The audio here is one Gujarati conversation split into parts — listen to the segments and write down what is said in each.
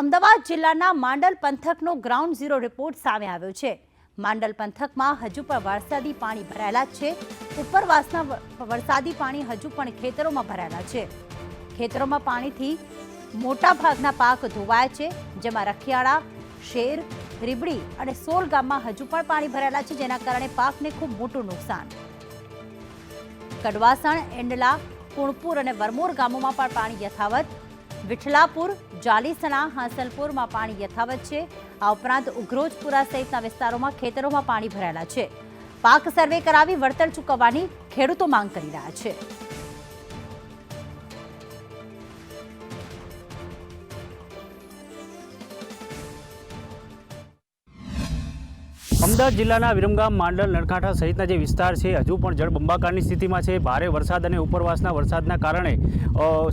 અમદાવાદ જિલ્લાના માંડલ પંથકનો ગ્રાઉન્ડ ઝીરો રિપોર્ટ સામે આવ્યો છે. માંડલ પંથકમાં હજુ પણ વરસાદી પાણી ભરાયેલા છે. ઉપરવાસના વરસાદી પાણી હજુ પણ ખેતરોમાં ભરાયેલા છે. ખેતરોમાં પાણીથી મોટા ભાગના પાક ધોવાયા છે, જેમાં રખિયાળા, શેર, રીબડી અને સોલ ગામમાં હજુ પણ પાણી ભરાયેલા છે, જેના કારણે પાકને ખૂબ મોટું નુકસાન. કડવાસણ, એંડલા, કુણપુર અને વરમોર ગામોમાં પણ પાણી યથાવત વિઠલાપુર જાલીસણા, હાંસલપુરમાં પાણી યથાવત છે. આ ઉપરાંત ઉગ્રોજપુરા સહિતના વિસ્તારોમાં ખેતરોમાં પાણી ભરાયેલા છે. પાક સર્વે કરાવી વળતર ચૂકવવાની ખેડૂતો માંગ કરી રહ્યા છે. અમદાવાદ જિલ્લાના વિરમગામ માંડલ નરકાંઠા સહિતના જે વિસ્તાર છે, હજુ પણ જળબંબાકારની સ્થિતિમાં છે. ભારે વરસાદ અને ઉપરવાસના વરસાદના કારણે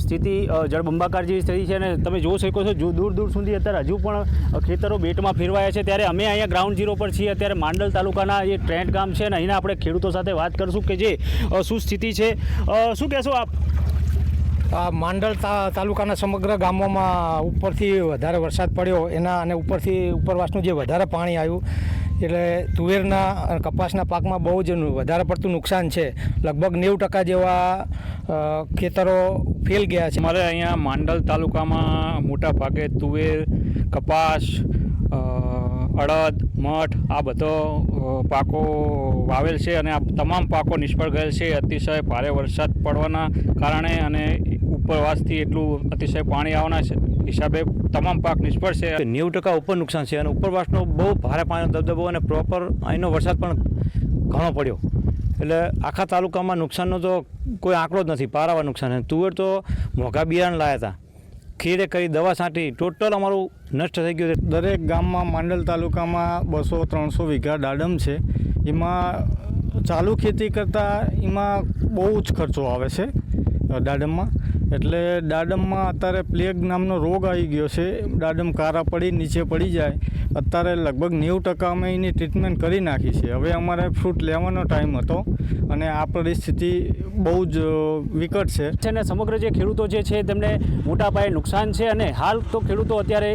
સ્થિતિ જળબંબાકાર જેવી સ્થિતિ છે અને તમે જોઈ શકો છો દૂર દૂર સુધી અત્યારે હજુ પણ ખેતરો બેટમાં ફેરવાયા છે. ત્યારે અમે અહીંયા ગ્રાઉન્ડ ઝીરો પર છીએ. અત્યારે માંડલ તાલુકાના જે ટ્રેન્ટ ગામ છે અને અહીંના આપણે ખેડૂતો સાથે વાત કરીશું કે જે શું સ્થિતિ છે. શું કહેશો આપ? આ માંડલ તાલુકાના સમગ્ર ગામોમાં ઉપરથી વધારે વરસાદ પડ્યો. એના અને ઉપરથી ઉપરવાસનું જે વધારે પાણી આવ્યું એટલે તુવેરના કપાસના પાકમાં બહુ જ વધારે પડતું નુકસાન છે. લગભગ નેવું ટકા જેવા ખેતરો ફેલ ગયા છે. મારે અહીંયા માંડલ તાલુકામાં મોટા ભાગે તુવેર, કપાસ અડદ, મઠ આ બધો પાકો વાવેલ છે અને આ તમામ પાકો નિષ્ફળ ગયેલ છે. અતિશય ભારે વરસાદ પડવાના કારણે અને ઉપરવાસથી એટલું અતિશય પાણી આવવાના છે. હિસાબે તમામ પાક નિષ્ફળ છે. નેવું ટકા ઉપર નુકસાન છે અને ઉપરવાસનો બહુ ભારે પાણીનો દબદબો અને પ્રોપર અહીંનો વરસાદ પણ ઘણો પડ્યો. એટલે આખા તાલુકામાં નુકસાનનો તો કોઈ આંકડો જ નથી પારાવા નુકસાન છે. તુવેર તો મોંઘા બિયારણ લાયા હતા. ખીરે કરી દવા છાંટી ટોટલ અમારું નષ્ટ થઈ ગયું છે. દરેક ગામમાં માંડલ તાલુકામાં બસો ત્રણસો વીઘા દાડમ છે. એમાં ચાલુ ખેતી કરતાં એમાં બહુ જ ખર્ચો આવે છે દાડમમાં. એટલે દાડમમાં અત્યારે પ્લેગ નામનો રોગ આવી ગયો છે. દાડમ કારા પડી, નીચે પડી જાય. અત્યારે લગભગ નેવું ટકા અમે એની ટ્રીટમેન્ટ કરી નાખી છે. હવે અમારે ફ્રૂટ લેવાનો ટાઈમ હતો અને આ પરિસ્થિતિ બહુ જ વિકટ છે. અને સમગ્ર જે ખેડૂતો જે છે તેમને મોટા પાયે નુકસાન છે અને હાલ તો ખેડૂતો અત્યારે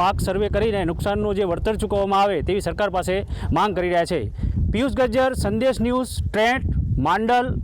પાક સર્વે કરીને નુકસાનનું જે વળતર ચૂકવવામાં આવે તેવી સરકાર પાસે માંગ કરી રહ્યા છે. પિયુષ ગજ્જર, સંદેશ ન્યૂઝ, ટ્રેન્ટ, માંડલ.